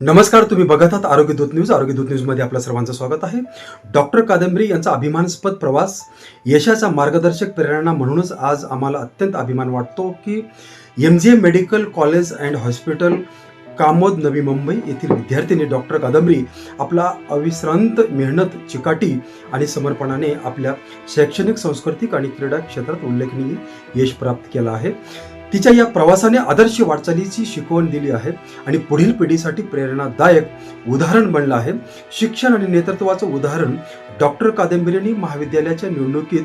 नमस्कार तुम्ही बघत आहात आरोग्यदूत न्यूज. आरोग्य दूत न्यूजमध्ये आपल्या सर्वांचं स्वागत आहे. डॉक्टर कादंबरी यांचा अभिमानास्पद प्रवास यशाचा मार्गदर्शक प्रेरणा म्हणूनच आज आम्हाला अत्यंत अभिमान वाटतो की M G M medical college and hospital Kamothe Navi Mumbai येथील विद्यार्थ्यांनी डॉक्टर कादंबरी आपला अविश्रांत मेहनत चिकाटी आणि समर्पणाने आपल्या शैक्षणिक सांस्कृतिक आणि क्रीडा क्षेत्रात उल्लेखनीय यश प्राप्त केलं आहे. तिच्या या प्रवासाने आदर्श वाटचालीची शिकवण दिली आहे आणि पुढील पिढीसाठी प्रेरणादायक उदाहरण बनलं आहे. शिक्षण आणि नेतृत्वाचं उदाहरण डॉक्टर कादंबरींनी महाविद्यालयाच्या निवडणुकीत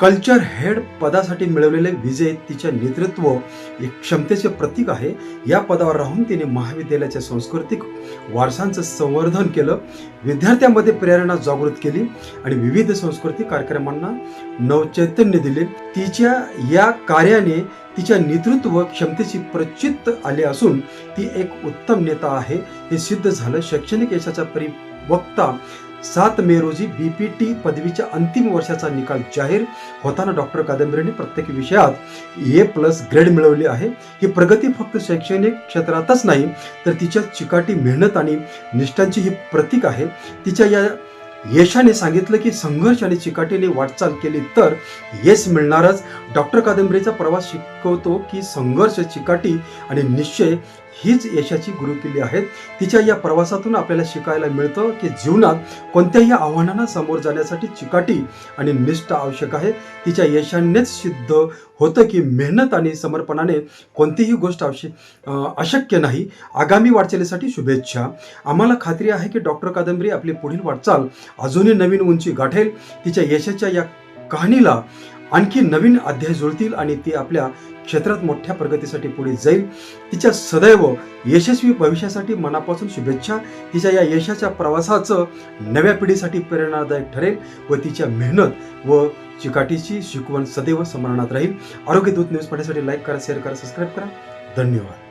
कल्चर हेड पदासाठी मिळवलेले विजय तिच्या नेतृत्व एक क्षमतेचे प्रतीक आहे. या पदावर राहून तिने महाविद्यालयाच्या सांस्कृतिक वारसांचं संवर्धन केलं. विद्यार्थ्यांमध्ये प्रेरणा जागृत केली आणि विविध सांस्कृतिक कार्यक्रमांना नवचैतन्य दिले. तिच्या या कार्याने तिच्या नेतृत्व क्षमतेची प्रचित आले असून ती एक उत्तम नेता आहे. हे सिद्ध झालं शैक्षणिक यशाचा परिवक्ता सात मे रोजी बी पी टी पदवीच्या अंतिम वर्षाचा निकाल जाहीर होताना डॉक्टर कादंबरीने प्रत्येक विषयात ए प्लस ग्रेड मिळवली आहे. ही प्रगती फक्त शैक्षणिक क्षेत्रातच नाही तर तिच्या चिकाटी मेहनत आणि निष्ठांची ही प्रतीक आहे. तिच्या या यशाने सांगितलं की संघर्ष आणि चिकाटीने वाटचाल केली तर यश मिळणारच. डॉक्टर कादंबरीचा प्रवास शिकवतो की संघर्ष चिकाटी आणि निश्चय हीच यशाची गुरुकिल्ली आहेत. तिच्या या प्रवासातून आपल्याला शिकायला मिळतं की जीवनात कोणत्याही आव्हानांना समोर जाण्यासाठी चिकाटी आणि निष्ठा आवश्यक आहे. तिच्या यशानेच सिद्ध होतं की मेहनत आणि समर्पणाने कोणतीही गोष्ट आवश्यक अशक्य नाही. आगामी वाटचालीसाठी शुभेच्छा. आम्हाला खात्री आहे की डॉक्टर कादंबरी आपली पुढील वाटचाल अजूनही नवीन उंची गाठेल. तिच्या यशाच्या या कहाणीला आणखी नवीन अध्याय जुळतील आणि ती आपल्या क्षेत्रात मोठ्या प्रगतीसाठी पुढे जाईल. तिच्या सदैव यशस्वी भविष्यासाठी मनापासून शुभेच्छा. तिच्या या यशाच्या प्रवासाचं नव्या पिढीसाठी प्रेरणादायक ठरेल व तिच्या मेहनत व चिकाटीची शिकवण सदैव स्मरणात राहील. आरोग्य दूत न्यूज पाहण्यासाठी लाईक करा शेअर करा सबस्क्राईब करा. धन्यवाद.